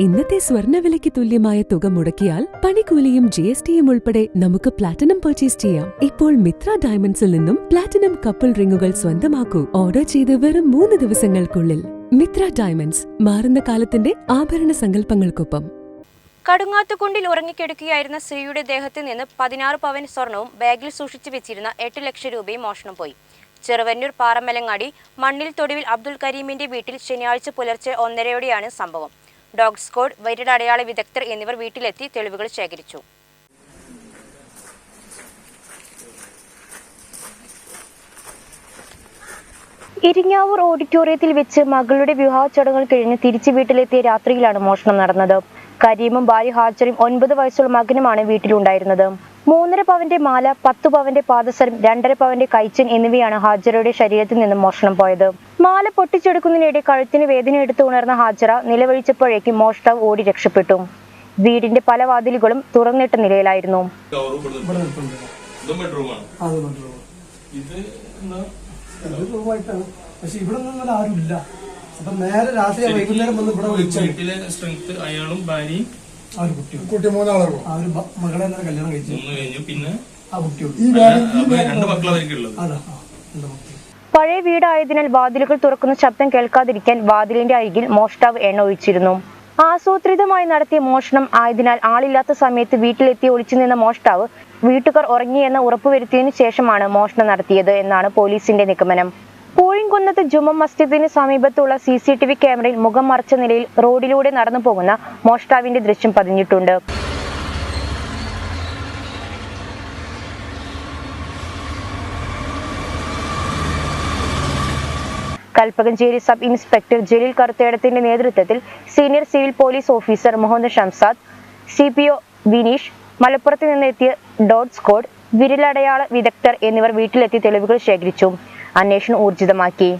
ഇന്നത്തെ സ്വർണവിലയ്ക്ക് തുല്യമായ തുക മുടക്കിയാൽ പണിക്കൂലിയും ജി എസ് ടിയും ഉൾപ്പെടെ നമുക്ക് പ്ലാറ്റിനം പർച്ചേസ് ചെയ്യാം. ഇപ്പോൾ മിത്ര ഡയമണ്ട്സിൽ നിന്നും പ്ലാറ്റിനം കപ്പിൾ റിങ്ങുകൾ സ്വന്തമാക്കൂ. ഓർഡർ ചെയ്ത് വെറും മൂന്ന് ദിവസങ്ങൾക്കുള്ളിൽ. മിത്ര ഡയമണ്ട്സ് മാറുന്ന കാലത്തിന്റെ ആഭരണ സങ്കല്പങ്ങൾക്കൊപ്പം. കടുങ്ങാത്തുകുണ്ടിൽ ഉറങ്ങിക്കിടക്കുകയായിരുന്ന സ്ത്രീയുടെ ദേഹത്തിൽ നിന്ന് പതിനാറ് പവൻ സ്വർണവും ബാഗിൽ സൂക്ഷിച്ചു വെച്ചിരുന്ന എട്ട് ലക്ഷം രൂപയും മോഷണം പോയി. ചെറുവന്നൂർ പാറമലങ്ങാടി മണ്ണിൽ തൊടുവിൽ അബ്ദുൽ കരീമിന്റെ വീട്ടിൽ ശനിയാഴ്ച പുലർച്ചെ ഒന്നരയോടെയാണ് സംഭവം. ഡോഗ് സ്ക്വാഡ് വൈരടയാള വിദഗ്ധർ എന്നിവർ വീട്ടിലെത്തി തെളിവുകൾ ശേഖരിച്ചു. ഇരിങ്ങാവൂർ ഓഡിറ്റോറിയത്തിൽ വെച്ച് മകളുടെ വിവാഹ ചടങ്ങുകൾ കഴിഞ്ഞ് തിരിച്ചു വീട്ടിലെത്തിയ രാത്രിയിലാണ് മോഷണം നടന്നത്. കരീമും ഭാര്യ ഹാജറും ഒൻപത് വയസ്സുള്ള മകനുമാണ് വീട്ടിലുണ്ടായിരുന്നത്. മൂന്നര പവന്റെ മാല പത്തു പവന്റെ പാദസരം രണ്ടര പവന്റെ കൈച്ചൻ എന്നിവയാണ് ഹാജറയുടെ ശരീരത്തിൽ നിന്നും മോഷണം പോയത്. മാല പൊട്ടിച്ചെടുക്കുന്നതിനിടെ കഴുത്തിന് വേദന എടുത്ത് ഉണർന്ന ഹാജറ നിലവിളിച്ചപ്പോഴേക്കും മോഷ്ടാവ് ഓടി രക്ഷപ്പെട്ടു. വീടിന്റെ പല വാതിലുകളും തുറന്നിട്ട നിലയിലായിരുന്നു. പക്ഷെ ഇവിടെ നിന്നാൽ അപ്പൊ നേരെ രാത്രി വൈകുന്നേരം വന്ന് ഇവിടെ വിളിച്ചാൽ വീട്ടിലെ സ്ട്രെങ്ത് അയാളും ഭാര്യയും ആ ഒരു കുട്ടി കുട്ടി മൂന്നാളുള്ളൂ ആ ഒരു മകളെ തന്നെ കല്യാണം കഴിച്ചു മൂന്ന് കഴിഞ്ഞു പിന്നെ ആ രണ്ട് മക്കളായിരിക്കും അതാ മക്കൾ പഴയ വീടായതിനാൽ വാതിലുകൾ തുറക്കുന്ന ശബ്ദം കേൾക്കാതിരിക്കാൻ വാതിലിന്റെ അരികിൽ മോഷ്ടാവ് എണ്ണ ഒഴിച്ചിരുന്നു. ആസൂത്രിതമായി നടത്തിയ മോഷണം ആയതിനാൽ ആളില്ലാത്ത സമയത്ത് വീട്ടിലെത്തി ഒളിച്ചു നിന്ന മോഷ്ടാവ് വീട്ടുകാർ ഉറങ്ങിയെന്ന് ഉറപ്പുവരുത്തിയതിനു ശേഷമാണ് മോഷണം നടത്തിയത് എന്നാണ് പോലീസിന്റെ നിഗമനം. പൂഴിൻകുന്നത്ത് ജുമ മസ്ജിദിന് സമീപത്തുള്ള സി സി ടി വി ക്യാമറയിൽ മുഖം മറച്ച നിലയിൽ റോഡിലൂടെ നടന്നു പോകുന്ന മോഷ്ടാവിന്റെ ദൃശ്യം പതിഞ്ഞിട്ടുണ്ട്. കൽപ്പകഞ്ചേരി സബ് ഇൻസ്പെക്ടർ ജലീൽ കറുത്തേടത്തിന്റെ നേതൃത്വത്തിൽ senior civil police officer Muhammad Shamsad C P O Vineesh മലപ്പുറത്ത് നിന്നെത്തിയ ഡോട്ട് സ്ക്വാഡ് വിരലടയാള വിദഗ്ധർ എന്നിവർ വീട്ടിലെത്തി തെളിവുകൾ ശേഖരിച്ചു. അന്വേഷണം ഊർജിതമാക്കി.